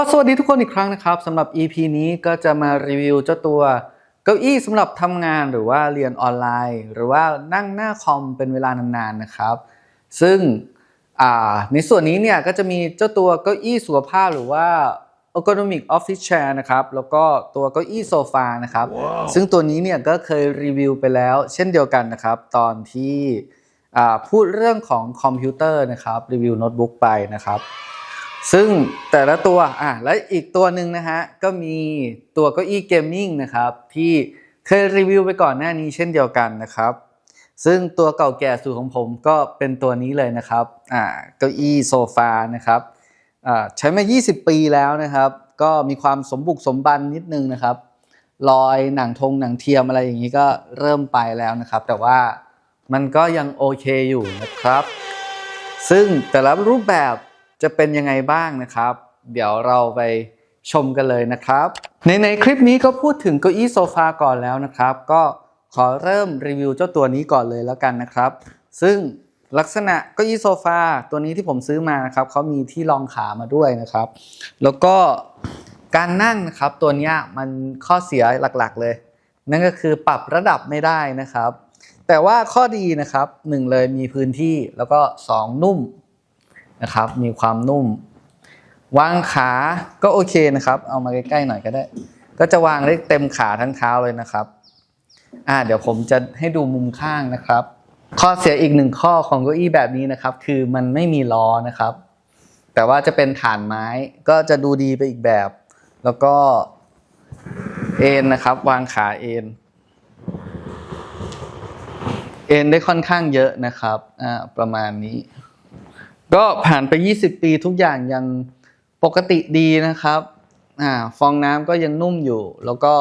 ก็สวัสดีทุกคนอีกครั้งนะครับสำหรับ EP นี้ก็จะมารีวิวเจ้าตัวเก้าอี้สำหรับทำงานหรือว่าเรียนออนไลน์ หรือว่านั่งหน้าคอมเป็นเวลานานๆนะครับ ซึ่งอ่าในส่วนนี้เนี่ยก็จะมีเจ้าตัวเก้าอี้สุขภาพหรือว่า ergonomic office chair นะครับ แล้วก็ตัวเก้าอี้โซฟานะครับซึ่งตัวนี้เนี่ยก็เคยรีวิวไปแล้ว เช่นเดียวกันนะครับ ตอนที่อ่าพูดเรื่องของคอมพิวเตอร์นะครับรีวิวโน้ตบุ๊กไปนะครับ ซึ่งแต่ละตัวอะและอีกตัวหนึ่งนะฮะ ก็มีตัวเก้าอี้เกมมิ่งนะครับ ที่เคยรีวิวไปก่อนหน้านี้เช่นเดียวกันนะครับ ซึ่งตัวเก่าแก่สุดของผมก็เป็นตัวนี้เลยนะครับอ่าเก้าอี้โซฟานะครับอ่าใช้มา 20 ปีแล้วนะครับ ก็มีความสมบุกสมบันนิดนึงนะครับรอยหนังทงหนังเทียมอะไรอย่างนี้ก็เริ่มไปแล้วนะครับ แต่ว่ามันก็ยังโอเคอยู่นะครับ ซึ่งแต่ละรูปแบบ จะเป็นยังไงบ้างนะครับ เดี๋ยวเราไปชมกันเลยนะครับ ในในคลิปนี้ก็พูดถึงเก้าอี้โซฟาก่อนแล้วนะครับ ก็ขอเริ่มรีวิวเจ้าตัวนี้ก่อนเลยแล้วกันนะครับ ซึ่งลักษณะเก้าอี้โซฟาตัวนี้ที่ผมซื้อมานะครับเขามีที่รองขามาด้วยนะครับ แล้วก็การนั่งนะครับตัวนี้มันข้อเสียหลักๆเลย นั่นก็คือปรับระดับไม่ได้นะครับ แต่ว่าข้อดีนะครับหนึ่งเลยมีพื้นที่แล้วก็สองนุ่ม นะครับ มีความนุ่ม วางขาก็โอเคนะครับ เอามาใกล้ๆหน่อยก็ได้ ก็จะวางได้เต็มขาทั้งเท้าเลยนะครับ อ่าเดี๋ยวผมจะให้ดูมุมข้างนะครับ ข้อเสียอีกหนึ่งข้อของเก้าอี้แบบนี้นะครับ คือมันไม่มีล้อนะครับ แต่ว่าจะเป็นฐานไม้ก็จะดูดีไปอีกแบบ แล้วก็เอ็นนะครับ วางขาเอ็นเอ็นได้ค่อนข้างเยอะนะครับ อ่า ประมาณนี้ ก็ผ่านไป 20 ปีทุกอย่างยังปกติดีนะครับอ่าฟองน้ำก็ยังนุ่มอยู่ แล้วก็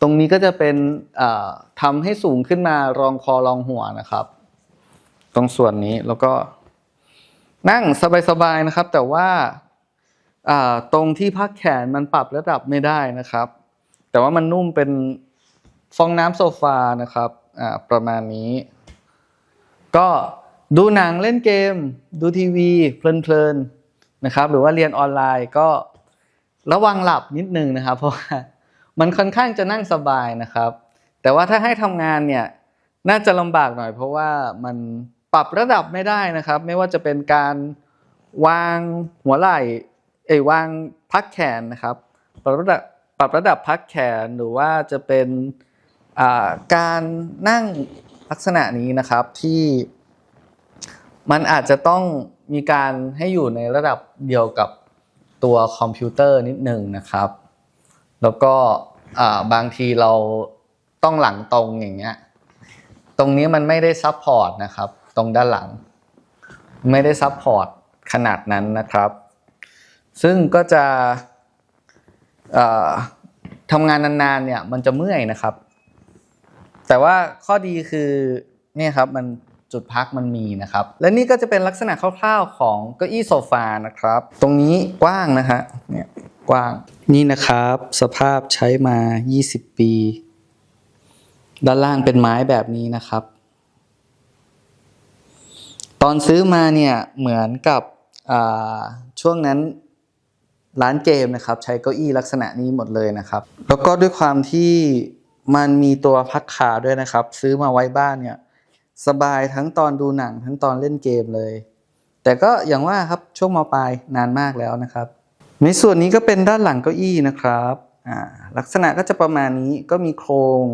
ตรงนี้ก็จะเป็นอ่าทำให้สูงขึ้นมารองคอรองหัวนะครับ ตรงส่วนนี้แล้วก็นั่งสบายๆนะครับ แต่ว่าตรงที่พักแขนมันปรับระดับไม่ได้นะครับ แต่ว่ามันนุ่มเป็นฟองน้ำโซฟานะครับประมาณนี้ ก็ ดูหนังเล่นเกม ดูทีวี เพลินๆนะครับหรือว่าเรียนออนไลน์ก็ระวังหลับนิดนึงนะครับ เพราะว่ามันค่อนข้างจะนั่งสบายนะครับ แต่ว่าถ้าให้ทำงานเนี่ยน่าจะลำบากหน่อย เพราะว่ามันปรับระดับไม่ได้นะครับ ไม่ว่าจะเป็นการวางหัวไหล่เอ้วางพักแขนนะครับปรับระดับปรับระดับพักแขนหรือว่าจะเป็นการนั่งลักษณะนี้นะครับที่ มันอาจจะต้องมีการให้อยู่ในระดับเดียวกับตัวคอมพิวเตอร์นิดหนึ่งนะครับ แล้วก็บางทีเราต้องหลังตรงอย่างเงี้ย ตรงนี้มันไม่ได้ซับพอร์ตนะครับ ตรงด้านหลัง ไม่ได้ซับพอร์ตขนาดนั้นนะครับ ซึ่งก็จะทำงานนานๆเนี่ยมันจะเมื่อยนะครับ แต่ว่าข้อดีคือเนี่ยครับมัน จุดพักมันมีนะครับ และนี่ก็จะเป็นลักษณะคร่าวๆของเก้าอี้โซฟานะครับ ตรงนี้กว้างนะฮะเนี่ยกว้างนี่นะครับ สภาพใช้มา 20 ปี ด้านล่างเป็นไม้แบบนี้นะครับ ตอนซื้อมาเนี่ยเหมือนกับช่วงนั้นร้านเกมนะครับใช้เก้าอี้ลักษณะนี้หมดเลยนะครับ แล้วก็ด้วยความที่มันมีตัวพักขาด้วยนะครับ ซื้อมาไว้บ้านเนี่ย สบายทั้งตอนดูหนังทั้งตอนเล่นเกมเลย แต่ก็อย่างว่าครับช่วงมปลายนานมากแล้วนะครับ ในส่วนนี้ก็เป็นด้านหลังเก้าอี้นะครับลักษณะก็จะประมาณนี้ก็มีโครง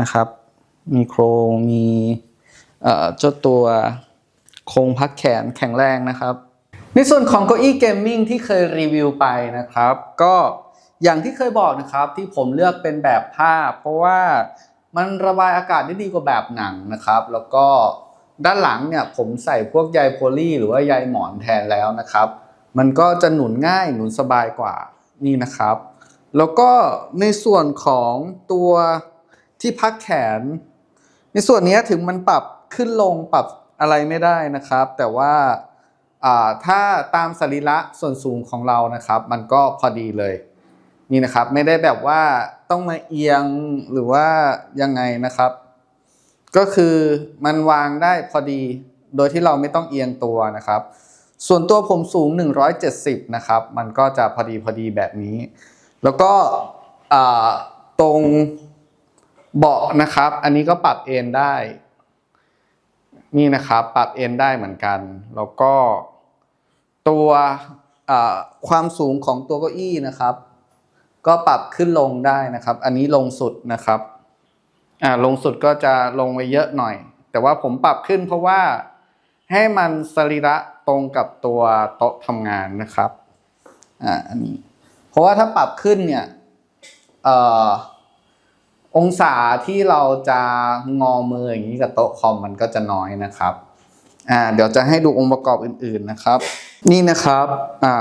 นะครับ มีโครงมีเอ่อเจ้าตัวโครงพักแขนแข็งแรงนะครับ ในส่วนของเก้าอี้เกมมิ่งที่เคยรีวิวไปนะครับ ก็อย่างที่เคยบอกนะครับที่ผมเลือกเป็นแบบผ้า เพราะว่า มันระบายอากาศได้ดีกว่าแบบหนังนะครับ แล้วก็ด้านหลังเนี่ยผมใส่พวกใยโพลีหรือว่าใยหมอนแทนแล้วนะครับ มันก็จะหนุนง่ายหนุนสบายกว่านี่นะครับ แล้วก็ในส่วนของตัวที่พักแขน ในส่วนนี้ถึงมันปรับขึ้นลงปรับอะไรไม่ได้นะครับ แต่ว่าอ่าถ้าตามสรีระส่วนสูงของเรานะครับ มันก็พอดีเลย นี่นะครับ ไม่ได้แบบว่าต้องมาเอียงหรือว่ายังไงนะครับ ก็คือมันวางได้พอดี โดยที่เราไม่ต้องเอียงตัวนะครับ ส่วนตัวผมสูง 170 นะครับ มันก็จะพอดีพอดีแบบนี้ แล้วก็ตรงเบาะนะครับ อันนี้ก็ปรับเอนได้ นี่นะครับ ปรับเอนได้เหมือนกัน แล้วก็ตัวความสูงของตัวเก้าอี้นะครับ ก็ปรับขึ้นลงได้นะครับ อันนี้ลงสุดนะครับอ่าลงสุดก็จะลงไปเยอะหน่อย แต่ว่าผมปรับขึ้นเพราะว่าให้มันสรีระตรงกับตัวโต๊ะทำงานนะครับอ่าอันนี้เพราะว่าถ้าปรับขึ้นเนี่ยเอ่อองศาที่เราจะงอมืออย่างนี้กับโต๊ะคอมมันก็จะน้อยนะครับ อ่าเดี๋ยวจะให้ดูองค์ประกอบอื่นๆนะครับ นี่นะครับอ่า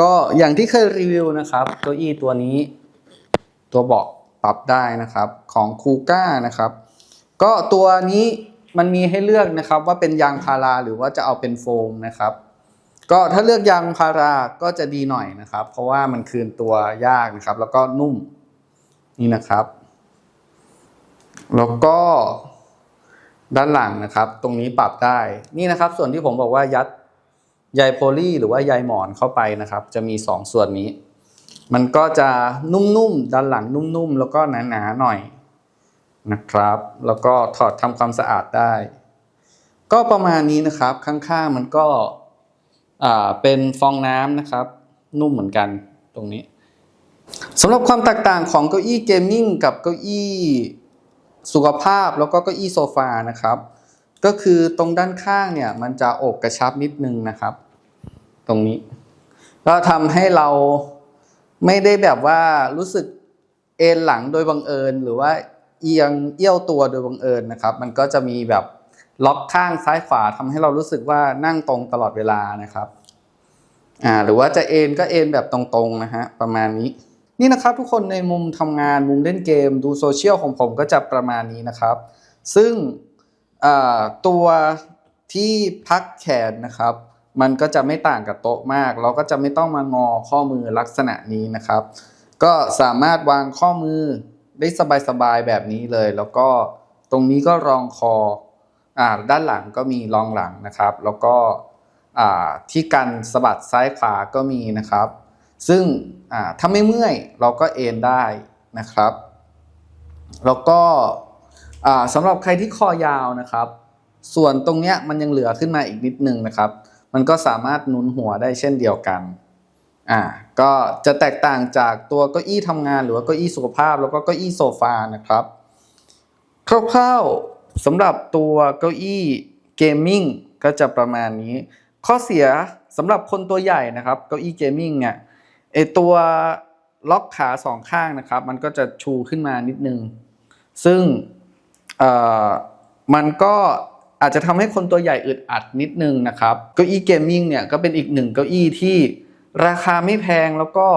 ก็อย่างที่เคยรีวิวนะครับเก้าอี้ตัวนี้ ตัวเบาะปรับได้นะครับของคูก้านะครับ ก็ตัวนี้มันมีให้เลือกนะครับว่าเป็นยางพาราหรือว่าจะเอาเป็นโฟมนะครับ ก็ถ้าเลือกยางพาราก็จะดีหน่อยนะครับ เพราะว่ามันคืนตัวยากนะครับ แล้วก็นุ่มนี่นะครับ แล้วก็ ด้านหลังนะครับ ตรงนี้ปรับได้นี่นะครับ ส่วนที่ผมบอกว่ายัดใยโพลีหรือว่าใยหมอนเข้าไปนะครับ จะมีสองส่วนนี้ มันก็จะนุ่มๆด้านหลังนุ่มๆแล้วก็หนาๆหน่อยนะครับ แล้วก็ถอดทำความสะอาดได้ ก็ประมาณนี้นะครับข้างๆมันก็เป็นฟองน้ำนะครับ นุ่มเหมือนกันตรงนี้สำหรับความแตกต่างของเก้าอี้เกมมิ่งกับเก้าอี้ สุขภาพแล้วก็เก้าอี้โซฟานะครับ ก็คือตรงด้านข้างเนี่ยมันจะอกกระชับนิดนึงนะครับ ตรงนี้ ก็ทำให้เราไม่ได้แบบว่ารู้สึกเอนหลังโดยบังเอิญ หรือว่าเอียงเอี้ยวตัวโดยบังเอิญนะครับ มันก็จะมีแบบล็อกข้างซ้ายขวาทำให้เรารู้สึกว่านั่งตรงตลอดเวลานะครับ อ่า หรือว่าจะเอนก็เอนแบบตรงๆนะฮะประมาณนี้ นี่นะครับทุกคนในมุมทำงานมุมเล่นเกมดูโซเชียลของผมก็จะประมาณนี้นะครับ ซึ่งตัวที่พักแขนนะครับ มันก็จะไม่ต่างกับโต๊ะมาก เราก็จะไม่ต้องมางอข้อมือลักษณะนี้นะครับ ก็สามารถวางข้อมือได้สบายๆแบบนี้เลย แล้วก็ตรงนี้ก็รองคออ่าด้านหลังก็มีรองหลังนะครับ แล้วก็ที่กันสะบัดซ้ายขวาก็มีนะครับ ซึ่งถ้าไม่เมื่อยเราก็เอนได้นะครับ แล้วก็สำหรับใครที่คอยาวนะครับ ส่วนตรงเนี้ยมันยังเหลือขึ้นมาอีกนิดนึงนะครับ มันก็สามารถหนุนหัวได้เช่นเดียวกันอ่าก็จะแตกต่างจากตัวเก้าอี้ทำงานหรือว่าเก้าอี้สุขภาพ แล้วก็เก้าอี้โซฟานะครับคร่าวๆสำหรับตัวเก้าอี้เกมมิ่งก็จะประมาณนี้ ข้อเสียสำหรับคนตัวใหญ่นะครับ เก้าอี้เกมมิ่งเนี่ย ไอตัวล็อกขาสองข้างนะครับ มันก็จะชูขึ้นมานิดนึง ซึ่งเอ่อมันก็อาจจะทำให้คนตัวใหญ่อึดอัดนิดนึงนะครับเก้าอี้เกมมิ่งเนี่ยก็เป็นอีกหนึ่งเก้าอี้ที่ราคาไม่แพงแล้วก็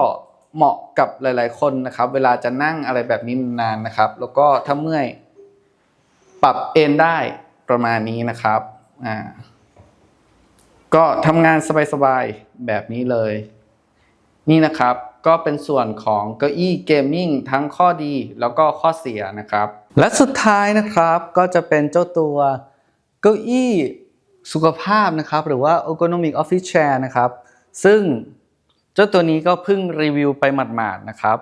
เหมาะกับหลาย ๆ คนนะครับ เวลาจะนั่งอะไรแบบนี้นานนะครับ แล้วก็ถ้าเมื่อยปรับเอนได้ประมาณนี้นะครับอ่าก็ทำงานสบาย ๆ แบบนี้เลย นี่นะครับก็เป็นส่วนของเก้าอี้เกมมิ่งทั้งข้อดีแล้วก็ข้อเสียนะครับ และสุดท้ายนะครับก็จะเป็นเจ้าตัวเก้าอี้สุขภาพนะครับ หรือว่า ergonomic office chair นะครับ ซึ่งเจ้าตัวนี้ก็เพิ่งรีวิวไปหมาดๆนะครับ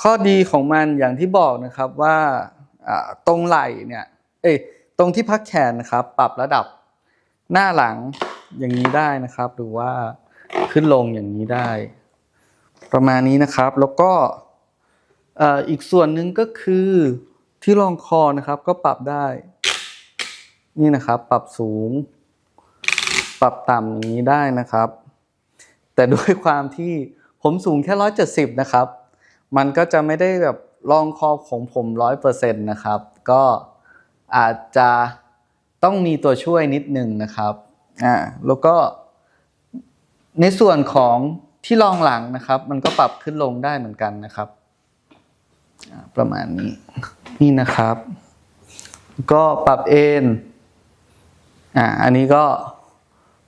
ข้อดีของมันอย่างที่บอกนะครับว่าตรงไหล่เนี่ยเอ้ยตรงที่พักแขนนะครับ ปรับระดับหน้าหลังอย่างนี้ได้นะครับ หรือว่าขึ้นลงอย่างนี้ได้ ประมาณนี้นะครับ แล้วก็อีกส่วนหนึ่งก็คือที่รองคอนะครับ ก็ปรับได้ นี่นะครับ ปรับสูง ปรับต่ำอย่างนี้ได้นะครับ แต่ด้วยความที่ผมสูงแค่ร้อยเจ็ดสิบนะครับ มันก็จะไม่ได้แบบรองคอของผมร้อยเปอร์เซ็นต์นะครับ ก็อาจจะต้องมีตัวช่วยนิดหนึ่งนะครับ อ่า แล้วก็ในส่วนของ ที่รองหลังนะครับ มันก็ปรับขึ้นลงได้เหมือนกันนะครับ ประมาณนี้นี่นะครับ ก็ปรับเอนอ่าอันนี้ก็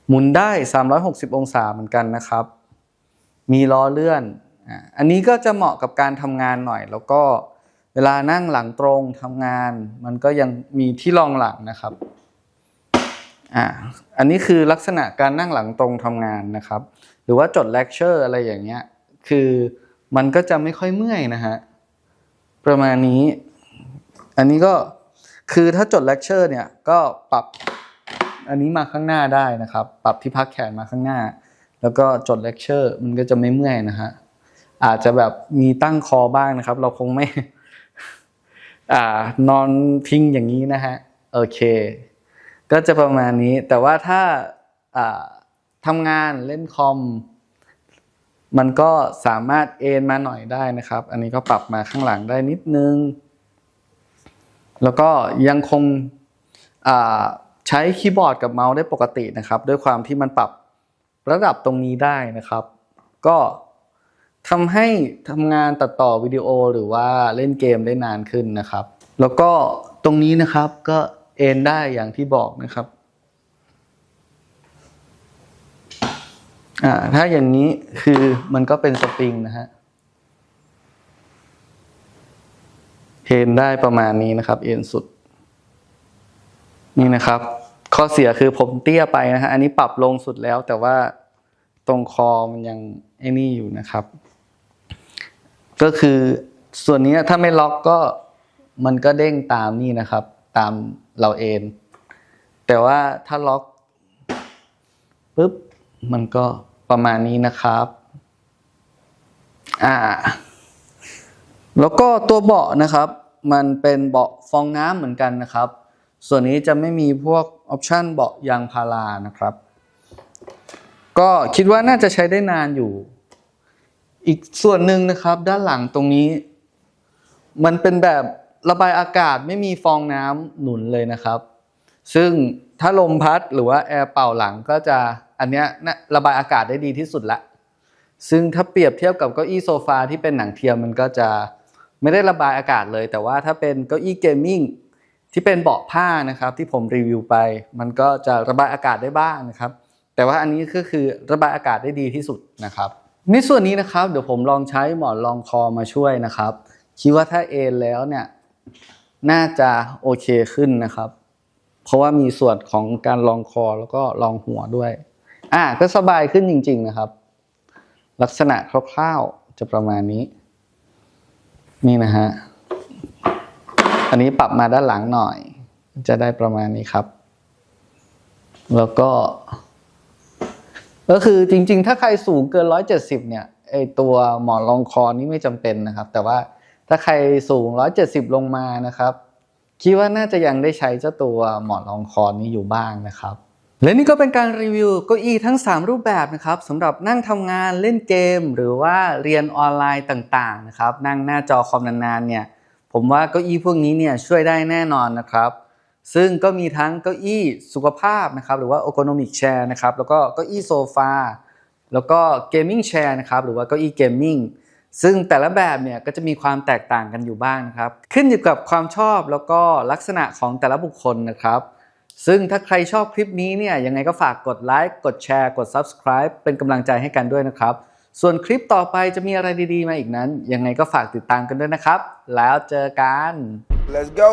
หมุนได้ 360 องศาเหมือนกันนะครับ มีล้อเลื่อนอ่าอันนี้ก็จะเหมาะกับการทำงานหน่อย แล้วก็เวลานั่งหลังตรงทำงาน มันก็ยังมีที่รองหลังนะครับอ่าอันนี้คือลักษณะการนั่งหลังตรงทำงานนะครับ รือว่าจดเลคเชอร์อะไรอย่างเงี้ย คือมันก็จะไม่ค่อยเมื่อยนะฮะ ประมาณนี้ อันนี้ก็คือถ้าจดเลคเชอร์เนี่ยก็ปรับอันนี้มาข้างหน้าได้นะครับ ปรับที่พักแขนมาข้างหน้า แล้วก็จดเลคเชอร์มันก็จะไม่เมื่อยนะฮะ อาจจะแบบมีตั้งคอบ้างนะครับ เราคงไม่อ่านอนพิงอย่างนี้นะฮะ โอเค ก็จะประมาณนี้ แต่ว่าถ้าอ่า ทำงานเล่นคอม มันก็สามารถเอนมาหน่อยได้นะครับ อันนี้ก็ปรับมาข้างหลังได้นิดนึง แล้วก็ยังคงใช้คีย์บอร์ดกับเมาส์ได้ปกตินะครับ ด้วยความที่มันปรับระดับตรงนี้ได้นะครับ ก็ทำให้ทำงานตัดต่อวิดีโอหรือว่าเล่นเกมได้นานขึ้นนะครับ แล้วก็ตรงนี้นะครับก็เอนได้อย่างที่บอกนะครับ อ่าถ้าอย่างนี้คือมันก็เป็นสปริงนะฮะเอนได้ประมาณนี้นะครับ เอ็นสุด นี่นะครับ ข้อเสียคือผมเตี้ยไปนะฮะอันนี้ปรับลงสุดแล้ว แต่ว่าตรงคอมันยังไอ้นี่อยู่นะครับ ก็คือส่วนนี้ถ้าไม่ล็อกก็มันก็เด้งตามนี่นะครับ ตามเราเอนแต่ว่าถ้าล็อกปุ๊บมันก็ ประมาณนี้นะครับ อ่า แล้วก็ตัวเบาะนะครับ มันเป็นเบาะฟองน้ำเหมือนกันนะครับ ส่วนนี้จะไม่มีพวกออปชันเบาะยางพารานะครับ ก็คิดว่าน่าจะใช้ได้นานอยู่ อีกส่วนหนึ่งนะครับ ด้านหลังตรงนี้ มันเป็นแบบระบายอากาศไม่มีฟองน้ำหนุนเลยนะครับ ซึ่งถ้าลมพัดหรือว่าแอร์เป่าหลังก็จะ อันเนี้ยนะระบายอากาศได้ดีที่สุดละ ซึ่งถ้าเปรียบเทียบกับเก้าอี้โซฟาที่เป็นหนังเทียมมันก็จะไม่ได้ระบายอากาศเลย แต่ว่าถ้าเป็นเก้าอี้เกมมิ่งที่เป็นเบาะผ้านะครับที่ผมรีวิวไป มันก็จะระบายอากาศได้บ้างนะครับ แต่ว่าอันนี้ก็คือระบายอากาศได้ดีที่สุดนะครับในส่วนนี้นะครับเดี๋ยวผมลองใช้หมอนรองคอมาช่วยนะครับคิดว่าถ้าเอนแล้วเนี่ยน่าจะโอเคขึ้นนะครับ เพราะว่ามีส่วนของการรองคอแล้วก็รองหัวด้วย อ่าก็สบายขึ้นจริง ๆ นะครับ ลักษณะคร่าวๆจะประมาณนี้ นี่นะฮะอันนี้ปรับมาด้านหลังหน่อย จะได้ประมาณนี้ครับ แล้วก็ ก็คือจริง ๆ ถ้าใครสูงเกิน 170 เนี่ยไอตัวหมอนรองคอนี่ไม่จำเป็นนะครับ แต่ว่าถ้าใครสูง 170 ลงมานะครับ คิดว่าน่าจะยังได้ใช้เจ้าตัวหมอนรองคอนี้อยู่บ้างนะครับ และนี่ก็เป็นการรีวิวเก้าอี้ทั้ง 3 รูปแบบนะครับสำหรับนั่งทำงานเล่นเกม หรือว่าเรียนออนไลน์ต่างๆนะครับนั่งหน้าจอคอมนานๆเนี่ยผมว่าเก้าอี้พวกนี้เนี่ยช่วยได้แน่นอนนะครับ ซึ่งก็มีทั้งเก้าอี้สุขภาพนะครับหรือว่า ergonomic chair นะครับแล้วก็เก้าอี้โซฟาแล้วก็ gaming chair นะครับหรือว่าเก้าอี้ gaming ซึ่งแต่ละแบบเนี่ยก็จะมีความแตกต่างกันอยู่บ้างนะครับขึ้นอยู่กับความชอบแล้วก็ลักษณะของแต่ละบุคคลนะครับ ซึ่งถ้าใครชอบคลิปนี้เนี่ยยังไงก็ฝากกดไลค์กดแชร์กด subscribe เป็นกำลังใจให้กันด้วยนะครับ ส่วนคลิปต่อไปจะมีอะไรดีๆมาอีกนั้น ยังไงก็ฝากติดตามกันด้วยนะครับ แล้วเจอกัน Let's go.